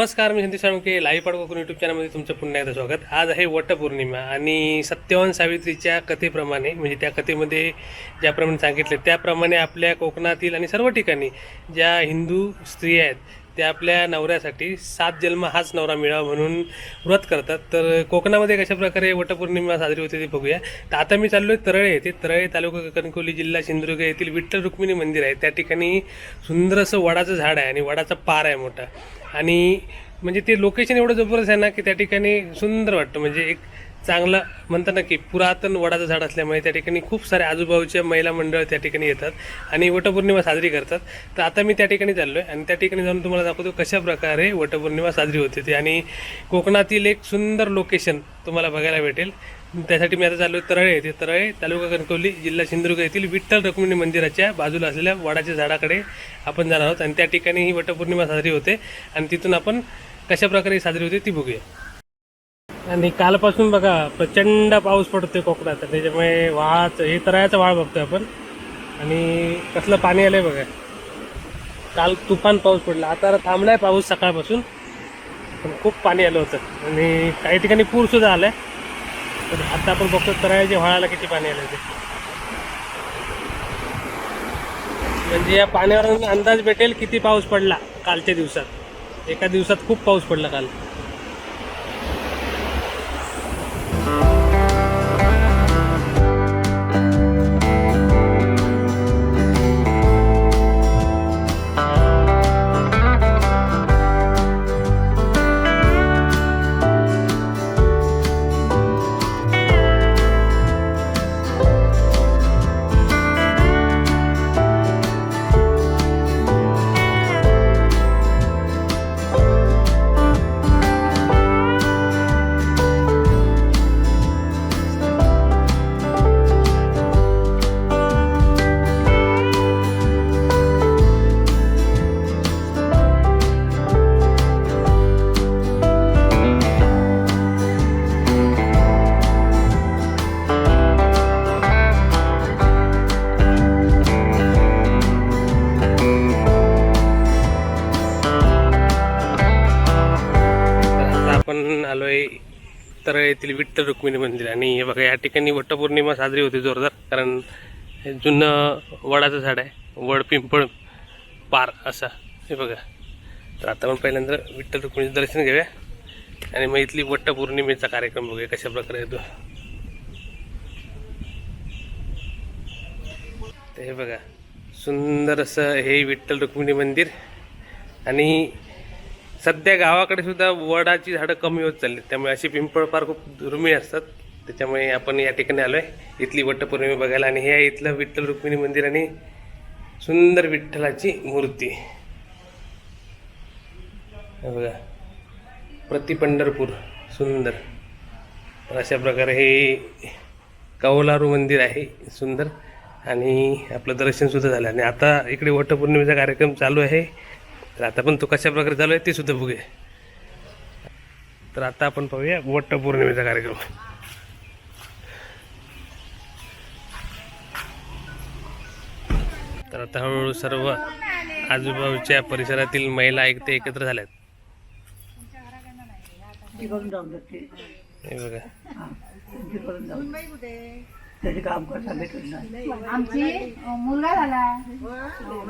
नमस्कार मी संदेश साळुंके लाईव्ह पाड कोकण यूट्यूब चॅनलमध्ये तुमचं पुन्हा एकदा स्वागत. आज आहे वटपौर्णिमा आणि सत्यवान सावित्रीच्या कथेप्रमाणे म्हणजे त्या कथेमध्ये ज्याप्रमाणे सांगितले त्याप्रमाणे आपल्या कोकणातील आणि सर्व ठिकाणी ज्या हिंदू स्त्रिया आहेत त्या आपल्या नवऱ्यासाठी सात जन्म हाच नवरा मिळावा म्हणून व्रत करतात. तर कोकणामध्ये कशा प्रकारे वटपौर्णिमा साजरी होते ते बघूया. तर आता मी चाललो आहे तरळे येथे. तरळे तालुका कणकवली जिल्हा सिंधुदुर्ग येथील विठ्ठल रुक्मिणी मंदिर आहे. त्या ठिकाणी सुंदर असं वडाचं झाड आहे आणि वडाचा पार आहे मोठा. आणि म्हणजे ते लोकेशन एवढं जबरदस्त आहे ना की त्या ठिकाणी सुंदर वाटतं. म्हणजे एक चांगलं म्हणतात ना की पुरातन वडाचं झाड असल्यामुळे त्या ठिकाणी खूप सारे आजूबाजूच्या महिला मंडळ त्या ठिकाणी येतात आणि वटपौर्णिमा साजरी करतात. तर आता मी त्या ठिकाणी चाललो आहे आणि त्या ठिकाणी जाऊन तुम्हाला दाखवतो कशा प्रकारे वटपौर्णिमा साजरी होते ती. आणि कोकणातील एक सुंदर लोकेशन तुम्हाला बघायला भेटेल. त्यासाठी मी आता चाललो आहे तरळे. येथे तरळे तालुका कणकवली जिल्हा सिंधुदुर्ग येथील विठ्ठल रुक्मिणी मंदिराच्या बाजूला असलेल्या वडाच्या झाडाकडे आपण जाणार आहोत. आणि त्या ठिकाणी ही वटपौर्णिमा साजरी होते. आणि तिथून आपण कशा प्रकारे साजरी होते ती बघूया. आणि कालपासून बघा प्रचंड पाऊस पडतोय कोकणात. त्याच्यामुळे वाळाचं हे तरायाचं वाळ बघतोय आपण. आणि कसलं पाणी आलंय बघा. काल तुफान पाऊस पडला. आता थांबलाय पाऊस सकाळपासून. पण खूप पाणी आलं होतं. आणि काही ठिकाणी पूर सुद्धा आलाय. तर आता आपण बघतो तरायचे व्हाळाला किती पाणी आलं ते. म्हणजे या पाण्यावरून अंदाज भेटेल किती पाऊस पडला कालच्या दिवसात. एका दिवसात खूप पाऊस पडला काल. येथील विठ्ठल रुक्मिणी मंदिर. आणि हे बघा या ठिकाणी वटपौर्णिमा साजरी होते जोरदार कारण हे जुनं वडाचं झाड आहे. वड पिंपळ पार असा. हे बघा. तर आता आपण पहिल्यांदा विठ्ठल रुक्मिणीचं दर्शन घेऊया. आणि मग इथली वटपौर्णिमेचा कार्यक्रम बघूया कशा प्रकारे येतो. हे बघा सुंदर असं हे विठ्ठल रुक्मिणी मंदिर. आणि सध्या गावाकडे सुद्धा वडाची झाडं कमी होत चालली त्यामुळे अशी पिंपळ फार खूप दुर्मिळ असतात. त्याच्यामुळे आपण या ठिकाणी आलो आहे इथली वटपौर्णिमा बघायला आणि हे आहे इथलं विठ्ठल रुक्मिणी मंदिर आणि सुंदर विठ्ठलाची मूर्ती. बघा. प्रति पंढरपूर सुंदर. तर अशा प्रकारे हे कौलारू मंदिर आहे सुंदर. आणि आपलं दर्शनसुद्धा झालं. आणि आता इकडे वटपौर्णिमेचा कार्यक्रम चालू आहे. तर आता पण तो कशा प्रकारे चालू आहे ते सुद्धा बघूया. तर आता आपण पाहूया वटपौर्णिमेचा कार्यक्रम. तर आता हळूहळू सर्व आजूबाजूच्या परिसरातील महिला एकते एकत्र झाल्यात. हे बघा. काम आमची मुलगा झाला. हो,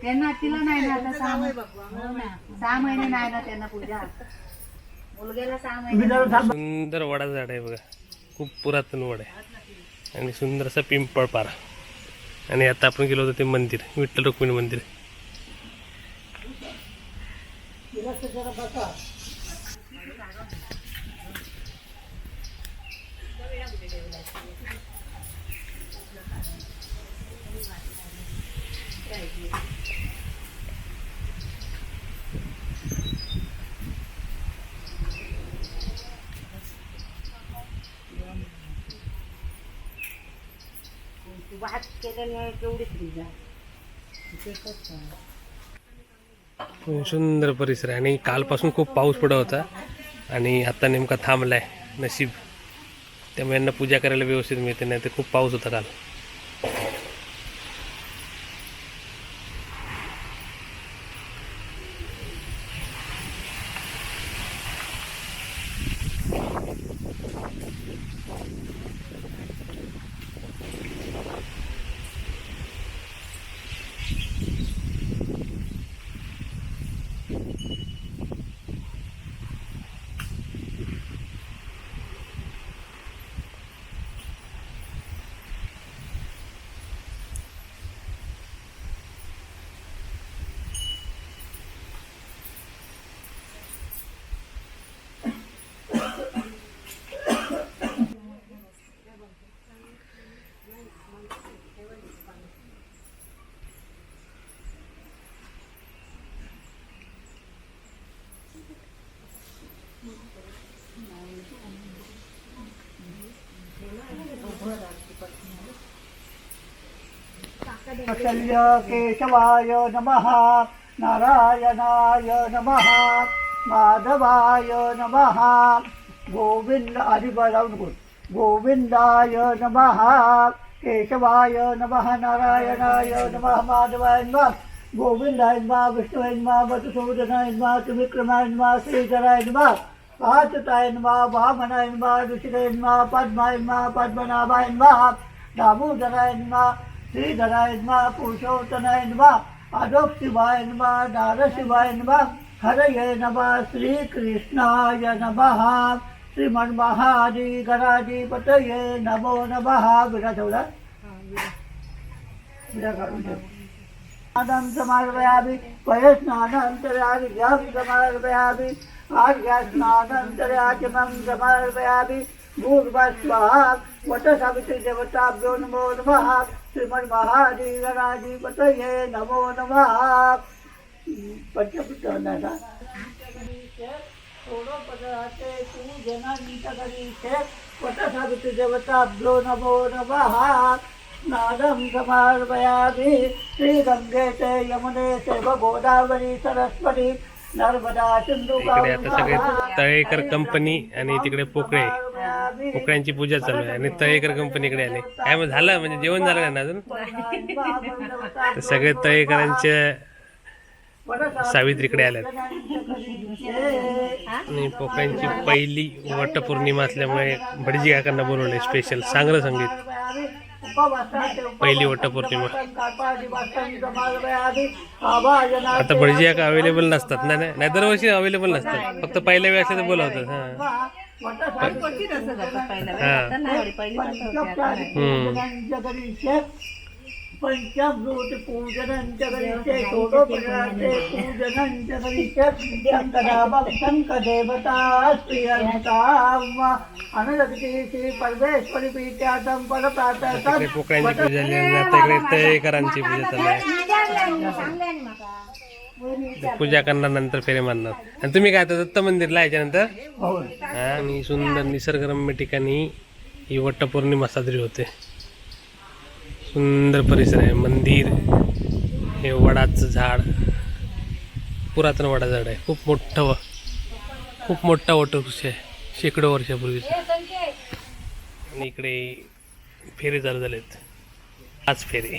त्यांना तिला नाही ना आता सहा महिने हो ना. सहा महिने नाही ना त्यांना पूजा. मुलग्याला सहा महिने. सुंदर वडाचं झाड आहे बघा. खूप पुरातन वड आहे. आणि सुंदर असा पिंपळ पारा. आणि आता आपण गेलो होतो ते मंदिर विठ्ठल रुक्मिणी मंदिर. भात सुंदर परिसर आहे. आणि कालपासून खूप पाऊस पडत होता. आणि आता नेमका थांबलाय नशीब. त्यामुळे यांना पूजा करायला व्यवस्थित मिळते नाही तर खूप पाऊस होता काल. कौशल्य केशवाय नमः नारायणाय नमः माधवाय नमः गोविंद आधी लावून गोविंदाय नमः केशवाय नमः नारायणाय नमः माधवाय नमः गोविंदाय नमः विष्णुवाय नमः मधुसूदनाय नमः सुविक्रमाय नमः श्रीधराय नमः पाचताय नमः वामनाय नमः ऋषिराय नमः पद्माय नमः पद्मनाभाय नमः दामोदराय नमः श्रीधराय नमः पुरुषोत्तमाय नमः अदोक्षिवाय नमः नारशिवाय नमः हरये नमः श्रीकृष्णाय नमः श्रीमन्महादि गणाधिपतये नमो नमः। विडा ठेवला विडा काढून ठेव. स्नानं समार्पयामि वयस्नानन्तरार्घ्यं समार्पयामि आर्घ्यस्नानन्तराचमं समर्पयामि भूर्भस्वः वटसावित्रीदेवताभ्यो नमो नमः। శ్రీమన్మహాదేవరాధిపతయే నమో నమ. పంచపుత్రున్నారా పూర్వపదాతే తూ జనానీతరీతే కొత్త సవితు దేవతాభ్యో నమో నమ. స్నానం సమార్పయామి శ్రీగంగే యమునే శివ గోదావరి సరస్వతి इकडे आता सगळे तळेकर कंपनी आणि तिकडे पोकळे. पोकळ्यांची पूजा चालू आहे आणि तळेकर कंपनी इकडे आले. काय मग झालं? म्हणजे जेवण झालं नाही ना अजून? तर सगळे तळेकरांच्या सावित्रीकडे आल्यात. आणि पोकळ्यांची पहिली वटपौर्णिमा असल्यामुळे भटजी काकांना बोलवले स्पेशल सांगलं संगीत. पहिली वटपौर्णिमा. आता भटजी काका अवेलेबल नसतात नाही नाही नाही, दरवर्षी अवेलेबल नसतात. फक्त पहिल्या वेळेस तर बोलवतात हां. हां. पंचभूत पूजनं च करिष्ये षोडोपचारे पूजनं च करिष्ये शङ्कराभं शङ्कदेवता श्रियन्ताम् अनलक्ष्मी श्री परमेश्वरी परप्रातः पोकळ्यांची पूजा इकडे तळेकरांची पूजा चालू आहे. पूजा करणार नंतर फेरे मारणार. आणि तुम्ही काय आता दत्त मंदिरला याच्यानंतर? हा, आणि सुंदर निसर्गरम्य ठिकाणी ही वटपौर्णिमा साजरी होते. सुंदर परिसर आहे मंदिर हे वडाचं झाड पुरातन वडा झाड आहे. खूप मोठं व खूप मोठा वटवृक्ष आहे शेकडो वर्षापूर्वीचा. आणि इकडे फेरे चालू झालेत. पाच फेरे.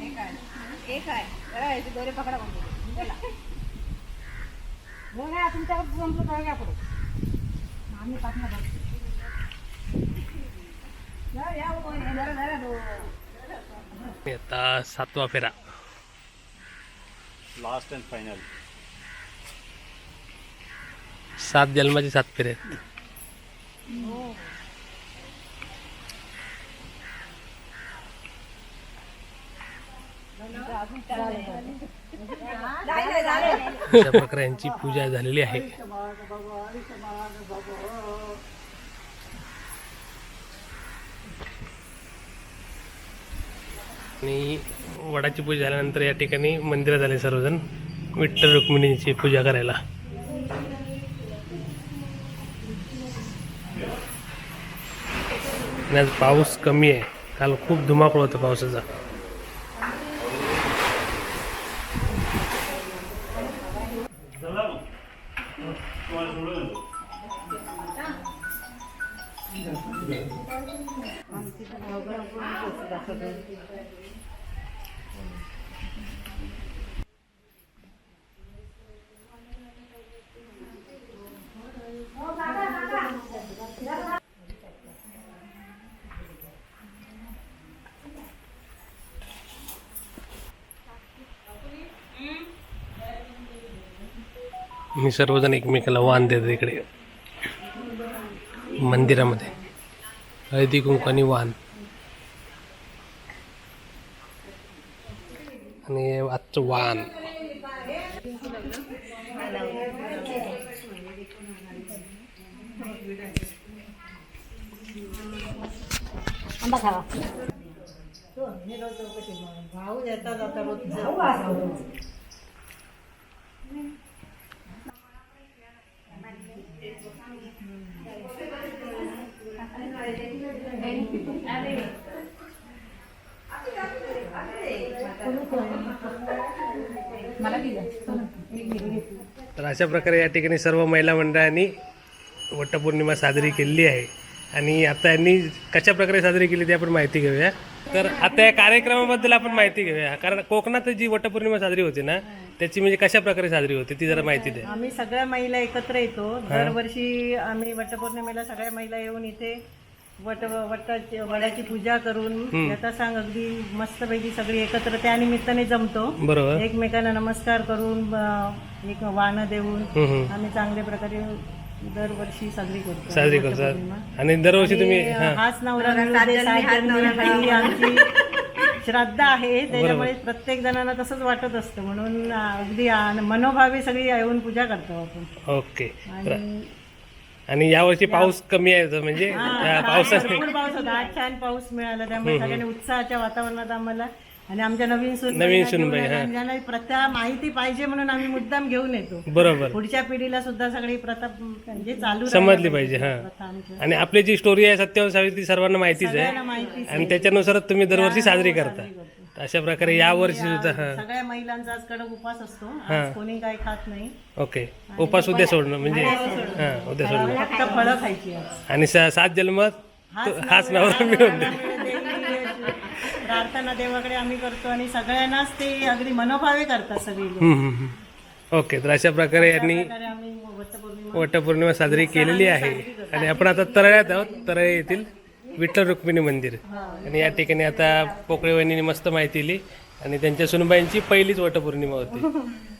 एक आहे. करायचे दोरे पकडा कोणते चला. हो घ्या तुमच्याकडे संपलं तर घ्या पुढे. आम्ही पाठणार हो, हे आता सातवा फेरा. लास्ट अँड फायनल सात जन्माचे सात फेरे अशा प्रकारे यांची पूजा झालेली आहे. आणि वडाची पूजा झाल्यानंतर या ठिकाणी मंदिरात झाले सर्वजण. विठ्ठल रुक्मिणीची पूजा करायला. आणि आज पाऊस कमी आहे. काल खूप धुमाकूळ होता पावसाचा. आमची धावपळ करून मी सर्वजण एकमेकाला वाण देतात इकडे. मंदिरामध्ये. हळदी कुंकू आणि वाण. आणि आजचं वाण. मला दिलं तर अशा प्रकारे या ठिकाणी सर्व महिला मंडळांनी वटपौर्णिमा साजरी केलेली आहे. आणि आता यांनी कशा प्रकारे साजरी केली ती आपण माहिती घेऊया. तर आता या कार्यक्रमाबद्दल आपण माहिती घेऊया. कारण कोकणात जी वटपौर्णिमा साजरी होते ना त्याची म्हणजे कशा प्रकारे साजरी होते ती जरा माहिती द्या. आम्ही सगळ्या महिला एकत्र येतो. दरवर्षी आम्ही वटपौर्णिमेला सगळ्या महिला येऊन इथे वट वटाची वडाची पूजा करून यथा सांग अगदी मस्तपैकी सगळी एकत्र त्या निमित्ताने जमतो. बरोबर. एकमेकांना नमस्कार करून एक वाणं देऊन. आम्ही चांगल्या प्रकारे दरवर्षी साजरी करतो. साजरी करतात आणि दरवर्षी तुम्ही हा. हाच नवरा दे, ही आमची श्रद्धा आहे. त्याच्यामुळे प्रत्येक जणांना तसंच वाटत असतं. म्हणून अगदी आ- मनोभावे सगळी येऊन पूजा करतो आपण. ओके. आणि आणि यावर्षी पाऊस कमी आहे तर म्हणजे त्या पावसाने भरपूर पाऊस होता. आज छान पाऊस मिळाला. त्यामुळे सगळ्यांनी उत्साहाच्या वातावरणात आम्हाला आणि आमच्या नवीन सून नवीन सूनबाई, हा. प्रथा माहिती पाहिजे म्हणून आम्ही मुद्दाम घेऊन येतो. बरोबर. पुढच्या पिढीला सुद्धा सगळी प्रथा म्हणजे चालू समजली पाहिजे हा. आमच्या. आणि आपली जी स्टोरी आहे सत्यवान सावित्री सर्वांना माहितीच आहे. आणि त्याच्यानुसारच तुम्ही दरवर्षी साजरी करता. तर अशा प्रकारे यावर्षी सुद्धा हा. सगळ्या महिलांचा आज कडक उपास असतो. आज कोणी काही खात नाही. ओके. उपास उद्या सोडणं म्हणजे? हा उद्या सोडणं. फक्त फळं खायची आज. आणि सा- सात जन्मात तो- हाच नवरा मिळून दे. प्रार्थना देवाकडे आम्ही करतो आणि सगळ्यांनाच ते अगदी मनोभावे करतात सगळी. ओके तर अशा प्रकारे यांनी वटपौर्णिमा साजरी केलेली आहे. आणि आपण आता तरळ्यात आहोत तरळे येथील विठ्ठल रुक्मिणी मंदिर. आणि या ठिकाणी आता पोकळे वहिनीने मस्त माहिती दिली. आणि त्यांच्या सुनबाईंची पहिलीच वटपौर्णिमा होती.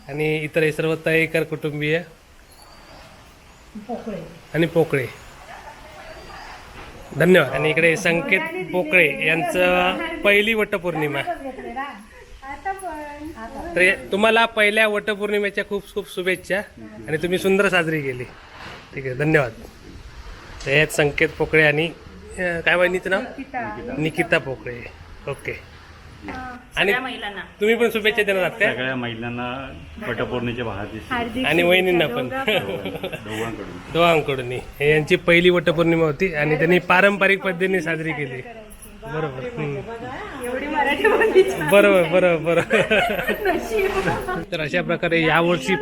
आणि इतर हे सर्व तळेकर कुटुंबीय. आणि पोकळे. धन्यवाद. आणि इकडे संकेत पोकळे यांचं पहिली वटपौर्णिमा. तर तुम्हाला पहिल्या वटपौर्णिमेच्या खूप खूप शुभेच्छा. आणि तुम्ही सुंदर साजरी केली. ठीक आहे धन्यवाद. तर यात संकेत पोकळे आणि काय वहिनीचं नाव? निकिता पोकळे. ओके. आणि तुम्ही पण शुभेच्छा देणार आहात काय? सगळ्या महिलांना वटपौर्णिमेच्या हार्दिक आणि वहिनींना पण. दोघांकडून. दोघांकडून. हे यांची पहिली वटपौर्णिमा होती आणि त्यांनी पारंपरिक पद्धतीने साजरी केली. बरोबर. हम्म. बरोबर बरोबर बरोबर. तर अशा प्रकारे यावर्षी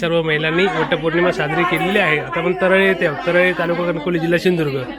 सर्व महिलांनी वटपौर्णिमा साजरी केलेली आहे. आता आपण तरळे येते. तरळे तालुका कणकोली जिल्हा सिंधुदुर्ग.